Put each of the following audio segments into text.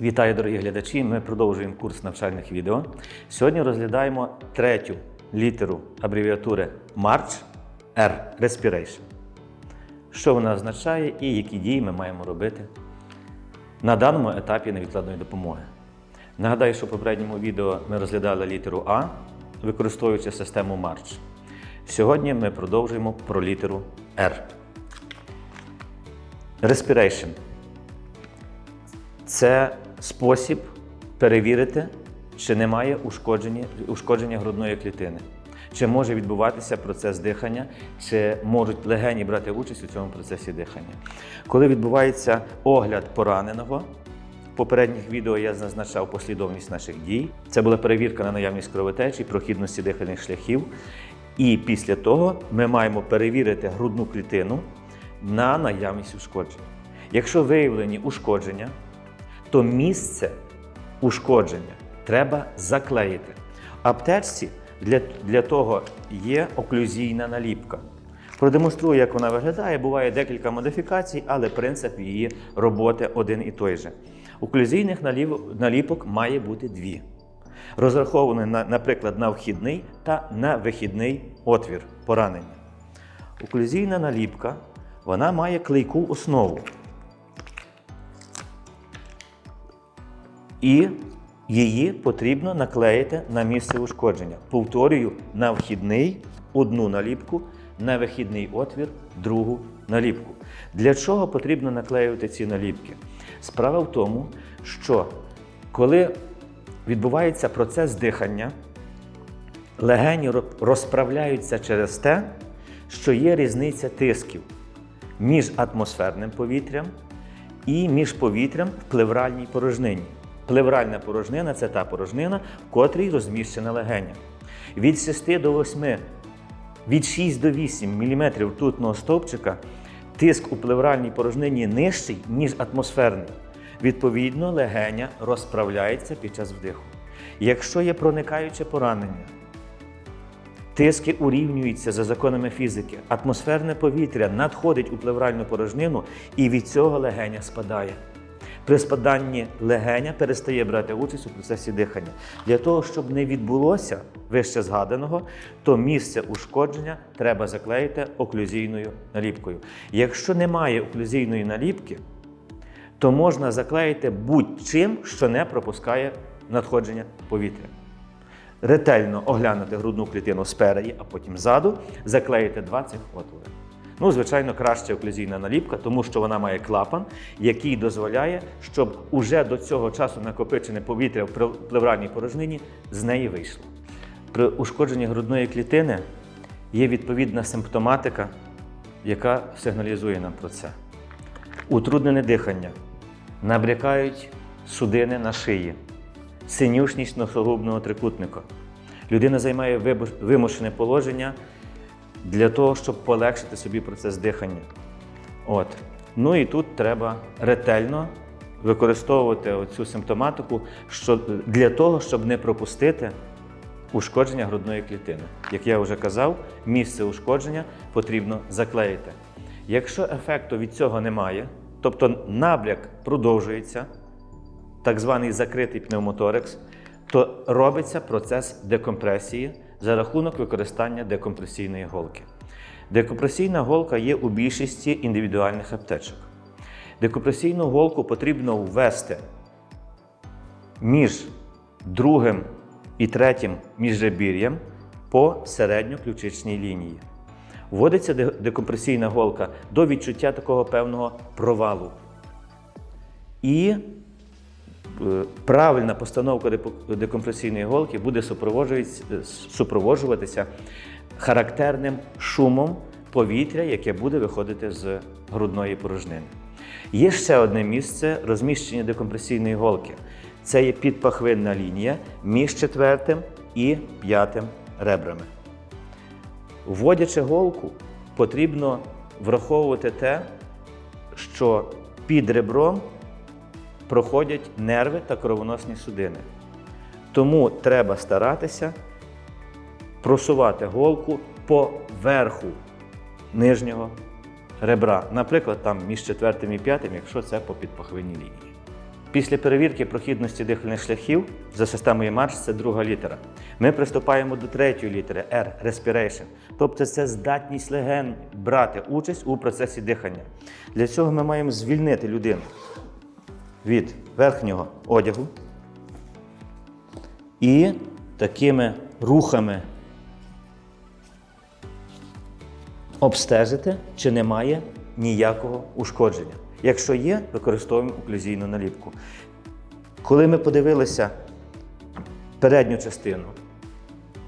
Вітаю, дорогі глядачі! Ми продовжуємо курс навчальних відео. Сьогодні розглядаємо третю літеру абревіатури MARCH R Respiration. Що вона означає і які дії ми маємо робити на даному етапі невідкладної допомоги. Нагадаю, що в попередньому відео ми розглядали літеру А, використовуючи систему MARCH. Сьогодні ми продовжуємо про літеру R. Respiration це спосіб перевірити, чи немає ушкодження, ушкодження грудної клітини, чи може відбуватися процес дихання, чи можуть легені брати участь у цьому процесі дихання. Коли відбувається огляд пораненого, в попередніх відео я зазначав послідовність наших дій. Це була перевірка на наявність кровотечі, прохідності дихальних шляхів. І після того ми маємо перевірити грудну клітину на наявність ушкоджень. Якщо виявлені ушкодження, то місце ушкодження треба заклеїти. Аптечці для, для того є оклюзійна наліпка. Продемонструю, як вона виглядає. Буває декілька модифікацій, але принцип її роботи один і той же. Оклюзійних наліпок має бути дві. Розраховані, на, наприклад, на вхідний та на вихідний отвір поранення. Оклюзійна наліпка вона має клейку основу. І її потрібно наклеїти на місце ушкодження. Повторюю, на вхідний одну наліпку, на вихідний отвір другу наліпку. Для чого потрібно наклеювати ці наліпки? Справа в тому, що коли відбувається процес дихання, легені розправляються через те, що є різниця тисків між атмосферним повітрям і між повітрям в плевральній порожнині. Плевральна порожнина це та порожнина, в котрій розміщена легеня. Від 6 до 8, від 6 до 8 мм ртутного стовпчика тиск у плевральній порожнині нижчий, ніж атмосферний. Відповідно, легеня розправляється під час вдиху. Якщо є проникаюче поранення, Тиски урівнюються за законами фізики. Атмосферне повітря надходить у плевральну порожнину і від цього легеня спадає. При спаданні легеня перестає брати участь у процесі дихання. Для того, щоб не відбулося вище згаданого, то місце ушкодження треба заклеїти оклюзійною наліпкою. Якщо немає оклюзійної наліпки, то можна заклеїти будь-чим, що не пропускає надходження повітря ретельно оглянути грудну клітину спереді, а потім ззаду, заклеїти два цих отвори. Ну, звичайно, краще оклюзійна наліпка, тому що вона має клапан, який дозволяє, щоб уже до цього часу накопичене повітря в плев- плевральній порожнині з неї вийшло. При ушкодженні грудної клітини є відповідна симптоматика, яка сигналізує нам про це. Утруднене дихання, набрякають судини на шиї, синюшність носогубного трикутника. Людина займає вимушене положення для того, щоб полегшити собі процес дихання. От. Ну і тут треба ретельно використовувати цю симптоматику для того, щоб не пропустити ушкодження грудної клітини. Як я вже казав, місце ушкодження потрібно заклеїти. Якщо ефекту від цього немає, тобто набряк продовжується, так званий закритий пневмоторекс, то робиться процес декомпресії за рахунок використання декомпресійної голки. Декомпресійна голка є у більшості індивідуальних аптечок. Декомпресійну голку потрібно ввести між другим і третім міжребір'ям по середньоключичній лінії. Вводиться декомпресійна голка до відчуття такого певного провалу. І правильна постановка декомпресійної голки буде е, супроводжуватися характерним шумом повітря, яке буде виходити з грудної порожнини. Є ще одне місце розміщення декомпресійної голки. Це є підпахвинна лінія між четвертим і п'ятим ребрами. Вводячи голку, потрібно враховувати те, що під ребром проходять нерви та кровоносні судини. Тому треба старатися просувати голку по верху нижнього ребра. Наприклад, там між четвертим і п'ятим, якщо це по підпахвинній лінії. Після перевірки прохідності дихальних шляхів за системою Марш це друга літера. Ми приступаємо до третьої літери R – respiration. Тобто це здатність леген брати участь у процесі дихання. Для цього ми маємо звільнити людину від верхнього одягу і такими рухами обстежити, чи немає ніякого ушкодження. Якщо є, використовуємо оклюзійну наліпку. Коли ми подивилися передню частину,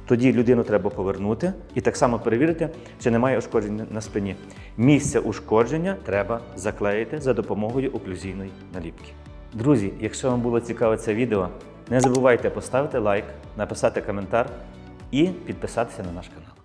тоді людину треба повернути і так само перевірити, чи немає ушкоджень на спині. Місце ушкодження треба заклеїти за допомогою оклюзійної наліпки. Друзі, якщо вам було цікаве це відео, не забувайте поставити лайк, написати коментар і підписатися на наш канал.